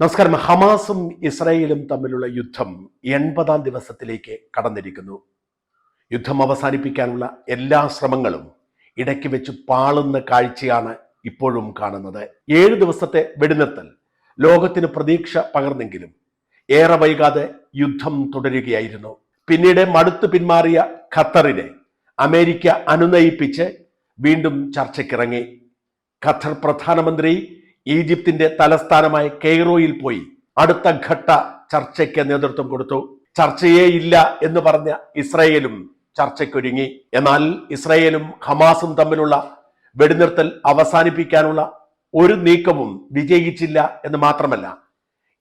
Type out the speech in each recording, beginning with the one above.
നമസ്കാരം. ഹമാസും ഇസ്രായേലും തമ്മിലുള്ള യുദ്ധം എൺപതാം ദിവസത്തിലേക്ക് കടന്നിരിക്കുന്നു. യുദ്ധം അവസാനിപ്പിക്കാനുള്ള എല്ലാ ശ്രമങ്ങളും ഇടയ്ക്ക് വെച്ച് പാളുന്ന കാഴ്ചയാണ് ഇപ്പോഴും കാണുന്നത്. ഏഴ് ദിവസത്തെ വെടിനിർത്തൽ ലോകത്തിന് പ്രതീക്ഷ പകർന്നെങ്കിലും ഏറെ വൈകാതെ യുദ്ധം തുടരുകയായിരുന്നു. പിന്നീട് മടുത്തു പിന്മാറിയ ഖത്തറിനെ അമേരിക്ക അനുനയിപ്പിച്ച് വീണ്ടും ചർച്ചയ്ക്കിറങ്ങി. ഖത്തർ പ്രധാനമന്ത്രി ഈജിപ്തിന്റെ തലസ്ഥാനമായ കെയ്റോയിൽ പോയി അടുത്ത ഘട്ട ചർച്ചയ്ക്ക് നേതൃത്വം കൊടുത്തു. ചർച്ചയേ ഇല്ല എന്ന് പറഞ്ഞ ഇസ്രയേലും ചർച്ചയ്ക്കൊരുങ്ങി. എന്നാൽ ഇസ്രയേലും ഹമാസും തമ്മിലുള്ള വെടിനിർത്തൽ അവസാനിപ്പിക്കാനുള്ള ഒരു നീക്കവും വിജയിച്ചില്ല എന്ന് മാത്രമല്ല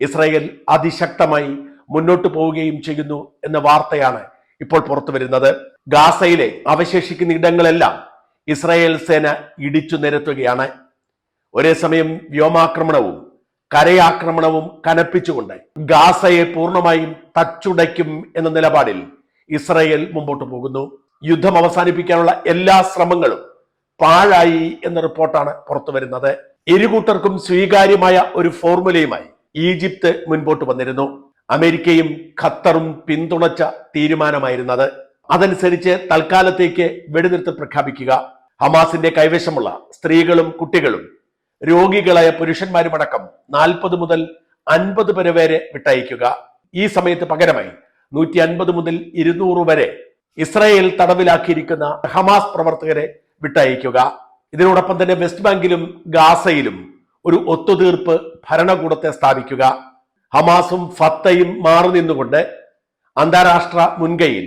ഇസ്രയേൽ അതിശക്തമായി മുന്നോട്ട് പോവുകയും ചെയ്യുന്നു എന്ന വാർത്തയാണ് ഇപ്പോൾ പുറത്തു വരുന്നത്. ഗാസയിലെ അവശേഷിക്കുന്ന ഇടങ്ങളെല്ലാം ഇസ്രായേൽ സേന ഇടിച്ചു നിരത്തുകയാണ്. ഒരേ സമയം വ്യോമാക്രമണവും കരയാക്രമണവും കനപ്പിച്ചുകൊണ്ട് ഗാസയെ പൂർണമായും തച്ചുടയ്ക്കും എന്ന നിലപാടിൽ ഇസ്രയേൽ മുമ്പോട്ട് പോകുന്നു. യുദ്ധം അവസാനിപ്പിക്കാനുള്ള എല്ലാ ശ്രമങ്ങളും പാഴായി എന്ന റിപ്പോർട്ടാണ് പുറത്തു വരുന്നത്. ഇരുകൂട്ടർക്കും സ്വീകാര്യമായ ഒരു ഫോർമുലയുമായി ഈജിപ്ത് മുൻപോട്ട് വന്നിരുന്നു. അമേരിക്കയും ഖത്തറും പിന്തുണച്ച തീരുമാനമായിരുന്നത്. അതനുസരിച്ച് തൽക്കാലത്തേക്ക് വെടിനിർത്തൽ പ്രഖ്യാപിക്കുക. ഹമാസിന്റെ കൈവശമുള്ള സ്ത്രീകളും കുട്ടികളും രോഗികളായ പുരുഷന്മാരുമടക്കം നാൽപ്പത് മുതൽ അൻപത് പേരെ വരെ വിട്ടയക്കുക. ഈ സമയത്ത് പകരമായി നൂറ്റി അൻപത് മുതൽ ഇരുന്നൂറ് വരെ ഇസ്രായേൽ തടവിലാക്കിയിരിക്കുന്ന ഹമാസ് പ്രവർത്തകരെ വിട്ടയക്കുക. ഇതിനോടൊപ്പം തന്നെ വെസ്റ്റ് ബാങ്കിലും ഗാസയിലും ഒരു ഒത്തുതീർപ്പ് ഭരണകൂടത്തെ സ്ഥാപിക്കുക. ഹമാസും ഫത്തയും മാറി നിന്നുകൊണ്ട് അന്താരാഷ്ട്ര മുൻകൈയിൽ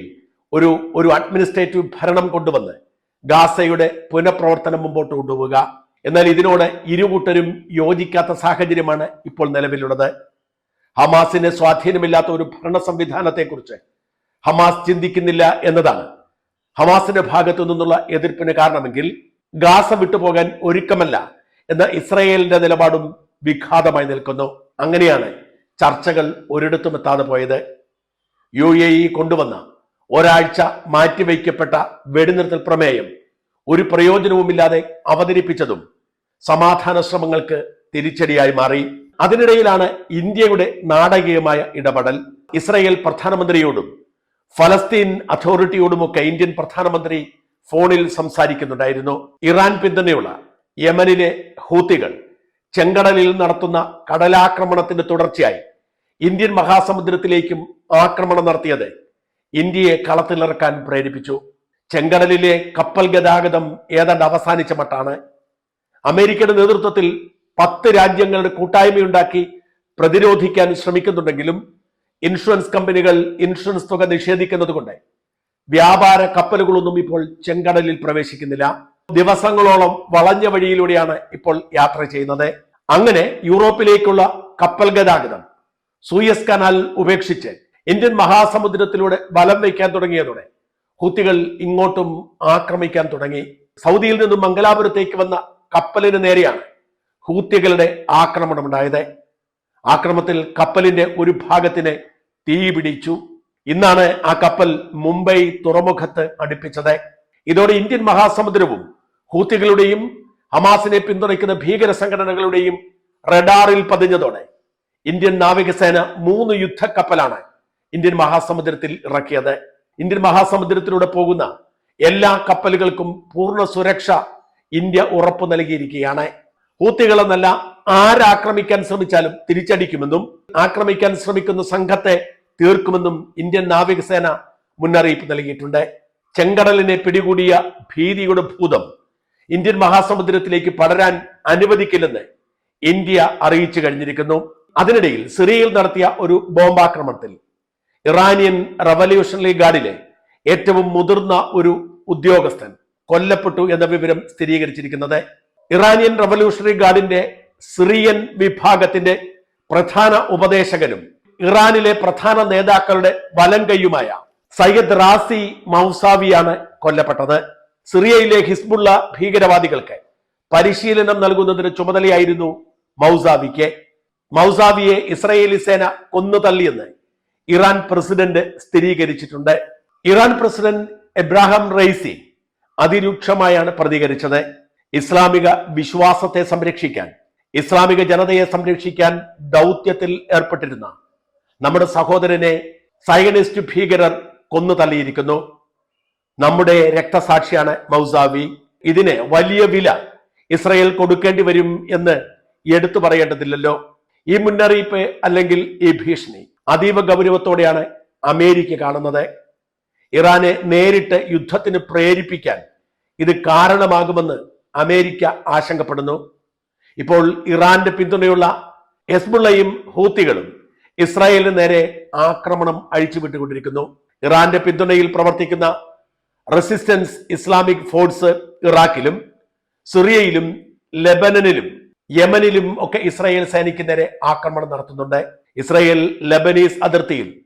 ഒരു ഒരു അഡ്മിനിസ്ട്രേറ്റീവ് ഭരണം കൊണ്ടുവന്ന് ഗാസയുടെ പുനഃപ്രവർത്തനം മുമ്പോട്ട് കൊണ്ടുപോവുക. എന്നാൽ ഇതിനോട് ഇരുകൂട്ടരും യോജിക്കാത്ത സാഹചര്യമാണ് ഇപ്പോൾ നിലവിലുള്ളത്. ഹമാസിന് സ്വാധീനമില്ലാത്ത ഒരു ഭരണ സംവിധാനത്തെക്കുറിച്ച് ഹമാസ് ചിന്തിക്കുന്നില്ല എന്നതാണ്. ഹമാസിന്റെ ഭാഗത്തു നിന്നുള്ള എതിർപ്പിന് കാരണമെങ്കിൽ ഗാസ വിട്ടുപോകാൻ ഒരുക്കമല്ല എന്ന ഇസ്രയേലിന്റെ നിലപാടും വിഘാതമായി നിൽക്കുന്നു. അങ്ങനെയാണ് ചർച്ചകൾ ഒരിടത്തും എത്താതെ പോയത്. യു എ ഇ കൊണ്ടുവന്ന ഒരാഴ്ച മാറ്റിവെക്കപ്പെട്ട വെടിനിർത്തൽ പ്രമേയം ഒരു പ്രയോജനവുമില്ലാതെ അവതരിപ്പിച്ചതും സമാധാന ശ്രമങ്ങൾക്ക് തിരിച്ചടിയായി മാറി. അതിനിടയിലാണ് ഇന്ത്യയുടെ നാടകീയമായ ഇടപെടൽ. ഇസ്രയേൽ പ്രധാനമന്ത്രിയോടും ഫലസ്തീൻ അതോറിറ്റിയോടുമൊക്കെ ഇന്ത്യൻ പ്രധാനമന്ത്രി ഫോണിൽ സംസാരിക്കുന്നുണ്ടായിരുന്നു. ഇറാൻ പിന്തുണയുള്ള യമനിലെ ഹൂത്തികൾ ചെങ്കടലിൽ നടത്തുന്ന കടലാക്രമണത്തിന്റെ തുടർച്ചയായി ഇന്ത്യൻ മഹാസമുദ്രത്തിലേക്കും ആക്രമണം നടത്തിയത് ഇന്ത്യയെ കളത്തിലിറക്കാൻ പ്രേരിപ്പിച്ചു. ചെങ്കടലിലെ കപ്പൽ ഗതാഗതം ഏതാണ്ട് അവസാനിച്ച മട്ടാണ്. അമേരിക്കയുടെ നേതൃത്വത്തിൽ പത്ത് രാജ്യങ്ങളുടെ കൂട്ടായ്മയുണ്ടാക്കി പ്രതിരോധിക്കാൻ ശ്രമിക്കുന്നുണ്ടെങ്കിലും ഇൻഷുറൻസ് കമ്പനികൾ ഇൻഷുറൻസ് തുക നിഷേധിക്കുന്നത് കൊണ്ട് വ്യാപാര കപ്പലുകളൊന്നും ഇപ്പോൾ ചെങ്കടലിൽ പ്രവേശിക്കുന്നില്ല. ദിവസങ്ങളോളം വളഞ്ഞ വഴിയിലൂടെയാണ് ഇപ്പോൾ യാത്ര ചെയ്യുന്നത്. അങ്ങനെ യൂറോപ്പിലേക്കുള്ള കപ്പൽ ഗതാഗതം സൂയസ് കനാൽ ഉപേക്ഷിച്ച് ഇന്ത്യൻ മഹാസമുദ്രത്തിലൂടെ ബലം വയ്ക്കാൻ തുടങ്ങിയതോടെ ഹൂത്തികൾ ഇങ്ങോട്ടും ആക്രമിക്കാൻ തുടങ്ങി. സൗദിയിൽ നിന്നും മംഗലാപുരത്തേക്ക് വന്ന കപ്പലിന് നേരെയാണ് ഹൂത്തികളുടെ ആക്രമണം ഉണ്ടായത് ആക്രമത്തിൽ കപ്പലിന്റെ ഒരു ഭാഗത്തിന് തീ പിടിച്ചു. ഇന്നാണ് ആ കപ്പൽ മുംബൈ തുറമുഖത്ത് അടുപ്പിച്ചത്. ഇതോടെ ഇന്ത്യൻ മഹാസമുദ്രവും ഹൂത്തികളുടെയും ഹമാസിനെ പിന്തുണയ്ക്കുന്ന ഭീകര സംഘടനകളുടെയും റഡാറിൽ പതിഞ്ഞതോടെ ഇന്ത്യൻ നാവികസേന മൂന്ന് യുദ്ധക്കപ്പലാണ് ഇന്ത്യൻ മഹാസമുദ്രത്തിൽ ഇറക്കിയത്. ഇന്ത്യൻ മഹാസമുദ്രത്തിലൂടെ പോകുന്ന എല്ലാ കപ്പലുകൾക്കും പൂർണ സുരക്ഷ ഇന്ത്യ ഉറപ്പു നൽകിയിരിക്കുകയാണ്. ഹൂത്തികളെന്നല്ല ആരാക്രമിക്കാൻ ശ്രമിച്ചാലും തിരിച്ചടിക്കുമെന്നും ആക്രമിക്കാൻ ശ്രമിക്കുന്ന സംഘത്തെ തീർക്കുമെന്നും ഇന്ത്യൻ നാവികസേന മുന്നറിയിപ്പ് നൽകിയിട്ടുണ്ട്. ചെങ്കടലിനെ പിടികൂടിയ ഭീതിയുടെ ഭൂതം ഇന്ത്യൻ മഹാസമുദ്രത്തിലേക്ക് പടരാൻ അനുവദിക്കില്ലെന്ന് ഇന്ത്യ അറിയിച്ചു കഴിഞ്ഞിരിക്കുന്നു. അതിനിടയിൽ സിറിയയിൽ നടത്തിയ ഒരു ബോംബാക്രമണത്തിൽ ഇറാനിയൻ റവല്യൂഷണറി ഗാർഡിലെ ഏറ്റവും മുതിർന്ന ഒരു ഉദ്യോഗസ്ഥൻ കൊല്ലപ്പെട്ടു എന്ന വിവരം സ്ഥിരീകരിച്ചിരിക്കുന്നത് ഇറാനിയൻ റവല്യൂഷണറി ഗാർഡിന്റെ സിറിയൻ വിഭാഗത്തിന്റെ പ്രധാന ഉപദേശകനും ഇറാനിലെ പ്രധാന നേതാക്കളുടെ വലം കൈയുമായ സയ്യദ് റാസി മൗസാവിയാണ് കൊല്ലപ്പെട്ടത്. സിറിയയിലെ ഹിസ്ബുള്ള ഭീകരവാദികൾക്ക് പരിശീലനം നൽകുന്നതിന് ചുമതലയായിരുന്നു മൗസാവിക്ക്. മൗസാവിയെ ഇസ്രയേലി സേന കൊന്നു തള്ളിയെന്ന് ഇറാൻ പ്രസിഡന്റ് സ്ഥിരീകരിച്ചിട്ടുണ്ട്. ഇറാൻ പ്രസിഡന്റ് എബ്രാഹാം റൈസി അതിരൂക്ഷമായാണ് പ്രതികരിച്ചത്. ഇസ്ലാമിക വിശ്വാസത്തെ സംരക്ഷിക്കാൻ ഇസ്ലാമിക ജനതയെ സംരക്ഷിക്കാൻ ദൗത്യത്തിൽ ഏർപ്പെട്ടിരുന്ന നമ്മുടെ സഹോദരനെ സയനിസ്റ്റ് ഭീകരർ കൊന്നു തള്ളിയിരിക്കുന്നു. നമ്മുടെ രക്തസാക്ഷിയാണ് മൗസാവി. ഇതിന് വലിയ വില ഇസ്രയേൽ കൊടുക്കേണ്ടി വരും എന്ന് എടുത്തു പറയേണ്ടതില്ലല്ലോ. ഈ മുന്നറിയിപ്പ് അല്ലെങ്കിൽ ഈ ഭീഷണി അതീവ ഗൗരവത്തോടെയാണ് അമേരിക്ക കാണുന്നത്. ഇറാനെ നേരിട്ട് യുദ്ധത്തിന് പ്രേരിപ്പിക്കാൻ ഇത് കാരണമാകുമെന്ന് അമേരിക്ക ആശങ്കപ്പെടുന്നു. ഇപ്പോൾ ഇറാന്റെ പിന്തുണയുള്ള എസ്ബുള്ളയും ഹൂത്തികളും ഇസ്രായേലിന് നേരെ ആക്രമണം അഴിച്ചുവിട്ടുകൊണ്ടിരിക്കുന്നു. ഇറാന്റെ പിന്തുണയിൽ പ്രവർത്തിക്കുന്ന റെസിസ്റ്റൻസ് ഇസ്ലാമിക് ഫോഴ്സ് ഇറാഖിലും സിറിയയിലും ലെബനനിലും യമനിലും ഒക്കെ ഇസ്രായേൽ സേനയ്ക്ക് നേരെ ആക്രമണം നടത്തുന്നുണ്ട്. ഇസ്രായേൽ ലബനീസ് അതിർത്തിയിൽ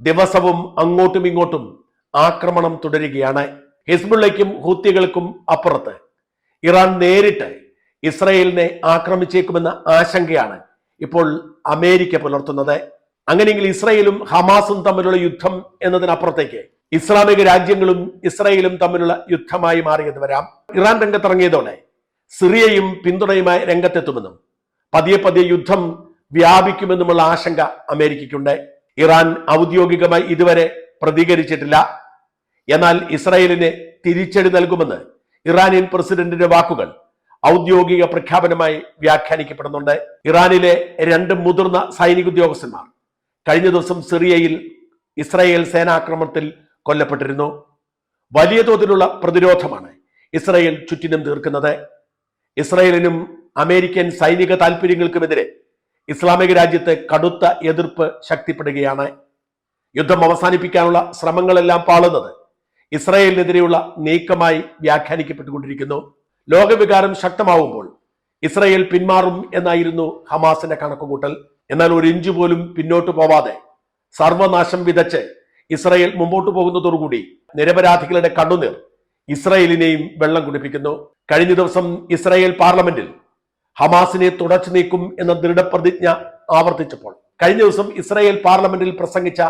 ദിവസവും അങ്ങോട്ടും ഇങ്ങോട്ടും ആക്രമണം തുടരുകയാണ്. ഹിസ്ബുള്ളയ്ക്കും ഹൂത്തികൾക്കും അപ്പുറത്ത്. ഇറാൻ നേരിട്ട് ഇസ്രയേലിനെ ആക്രമിച്ചേക്കുമെന്ന ആശങ്കയാണ് ഇപ്പോൾ അമേരിക്ക പുലർത്തുന്നത്. അങ്ങനെയെങ്കിൽ ഇസ്രയേലും ഹമാസും തമ്മിലുള്ള യുദ്ധം എന്നതിനപ്പുറത്തേക്ക് ഇസ്ലാമിക രാജ്യങ്ങളും ഇസ്രയേലും തമ്മിലുള്ള യുദ്ധമായി മാറിയെന്ന് വരാം. ഇറാൻ രംഗത്തിറങ്ങിയതോടെ സിറിയയും പിന്തുണയുമായി രംഗത്തെത്തുമെന്നും പതിയെ പതിയെ യുദ്ധം വ്യാപിക്കുമെന്നുമുള്ള ആശങ്ക അമേരിക്കയ്ക്കുണ്ട്. ഇറാൻ ഔദ്യോഗികമായി ഇതുവരെ പ്രതികരിച്ചിട്ടില്ല. എന്നാൽ ഇസ്രായേലിന് തിരിച്ചടി നൽകുമെന്ന് ഇറാനിയൻ പ്രസിഡന്റിന്റെ വാക്കുകൾ ഔദ്യോഗിക പ്രഖ്യാപനമായി വ്യാഖ്യാനിക്കപ്പെടുന്നുണ്ട്. ഇറാനിലെ രണ്ട് മുതിർന്ന സൈനിക ഉദ്യോഗസ്ഥന്മാർ കഴിഞ്ഞ ദിവസം സിറിയയിൽ ഇസ്രായേൽ സേനാക്രമണത്തിൽ കൊല്ലപ്പെട്ടിരുന്നു. വലിയ തോതിലുള്ള പ്രതിരോധമാണ് ഇസ്രായേൽ ചുറ്റിനും തീർക്കുന്നത്. ഇസ്രായേലിനും അമേരിക്കൻ സൈനിക താൽപര്യങ്ങൾക്കുമെതിരെ ഇസ്ലാമിക രാജ്യത്തെ കടുത്ത എതിർപ്പ് ശക്തിപ്പെടുകയാണ്. യുദ്ധം അവസാനിപ്പിക്കാനുള്ള ശ്രമങ്ങളെല്ലാം പാളുന്നത് ഇസ്രായേലിനെതിരെയുള്ള നീക്കമായി വ്യാഖ്യാനിക്കപ്പെട്ടുകൊണ്ടിരിക്കുന്നു. ലോകവികാരം ശക്തമാവുമ്പോൾ ഇസ്രായേൽ പിന്മാറും എന്നായിരുന്നു ഹമാസിന്റെ കണക്കുകൂട്ടൽ. എന്നാൽ ഒരു ഇഞ്ച് പോലും പിന്നോട്ട് പോവാതെ സർവനാശം വിതച്ച് ഇസ്രായേൽ മുമ്പോട്ട് പോകുന്നതോടുകൂടി നിരപരാധികളുടെ കണ്ണുനീർ ഇസ്രായേലിനെയും വെള്ളം കുടിപ്പിക്കുന്നു. കഴിഞ്ഞ ദിവസം ഇസ്രായേൽ പാർലമെന്റിൽ ഹമാസിനെ തുടച്ചു നീക്കും എന്ന ദൃഢപ്രതിജ്ഞ ആവർത്തിച്ചപ്പോൾ കഴിഞ്ഞ ദിവസം ഇസ്രായേൽ പാർലമെന്റിൽ പ്രസംഗിച്ച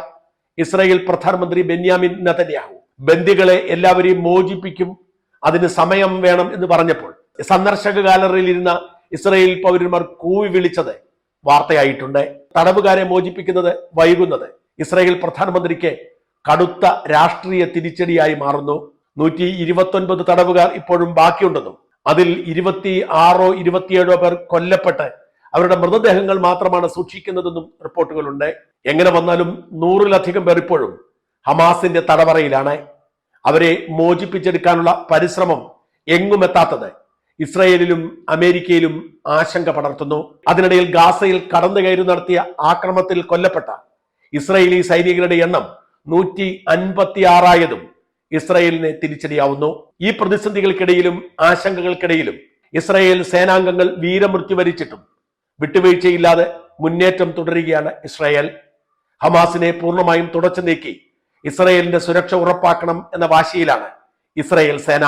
ഇസ്രായേൽ പ്രധാനമന്ത്രി ബെന്യാമിൻ നതന്യാഹു ബന്ദികളെ എല്ലാവരെയും മോചിപ്പിക്കും അതിന് സമയം വേണം എന്ന് പറഞ്ഞപ്പോൾ സന്ദർശക ഗാലറിയിൽ ഇരുന്ന ഇസ്രായേൽ പൗരന്മാർ കൂവി വിളിച്ചത് വാർത്തയായിട്ടുണ്ട്. തടവുകാരെ മോചിപ്പിക്കുന്നത് വൈകുന്നത്. ഇസ്രായേൽ പ്രധാനമന്ത്രിക്ക് കടുത്ത രാഷ്ട്രീയ തിരിച്ചടിയായി മാറുന്നു. നൂറ്റി ഇരുപത്തൊൻപത് തടവുകാർ ഇപ്പോഴും ബാക്കിയുണ്ടെന്നും അതിൽ ഇരുപത്തി ആറോ ഇരുപത്തിയേഴോ പേർ കൊല്ലപ്പെട്ട് അവരുടെ മൃതദേഹങ്ങൾ മാത്രമാണ് സൂക്ഷിക്കുന്നതെന്നും റിപ്പോർട്ടുകളുണ്ട്. എങ്ങനെ വന്നാലും നൂറിലധികം പേർ ഇപ്പോഴും ഹമാസിന്റെ തടവറയിലാണ്. അവരെ മോചിപ്പിച്ചെടുക്കാനുള്ള പരിശ്രമം എങ്ങും എത്താത്തത് ഇസ്രായേലിലും അമേരിക്കയിലും ആശങ്ക പടർത്തുന്നു. അതിനിടയിൽ ഗാസയിൽ കടന്നു കയറി നടത്തിയ ആക്രമണത്തിൽ കൊല്ലപ്പെട്ട ഇസ്രയേലി സൈനികരുടെ എണ്ണം നൂറ്റി അൻപത്തി ആറായതും ഇസ്രായേലിന് തിരിച്ചടിയാവുന്നു. ഈ പ്രതിസന്ധികൾക്കിടയിലും ആശങ്കകൾക്കിടയിലും ഇസ്രായേൽ സേനാംഗങ്ങൾ വീരമൃത്യു വരിച്ചിട്ടും വിട്ടുവീഴ്ചയില്ലാതെ മുന്നേറ്റം തുടരുകയാണ് ഇസ്രായേൽ. ഹമാസിനെ പൂർണമായും തുടച്ചു നീക്കി ഇസ്രായേലിന്റെ സുരക്ഷ ഉറപ്പാക്കണം എന്ന വാശിയിലാണ് ഇസ്രായേൽ സേന.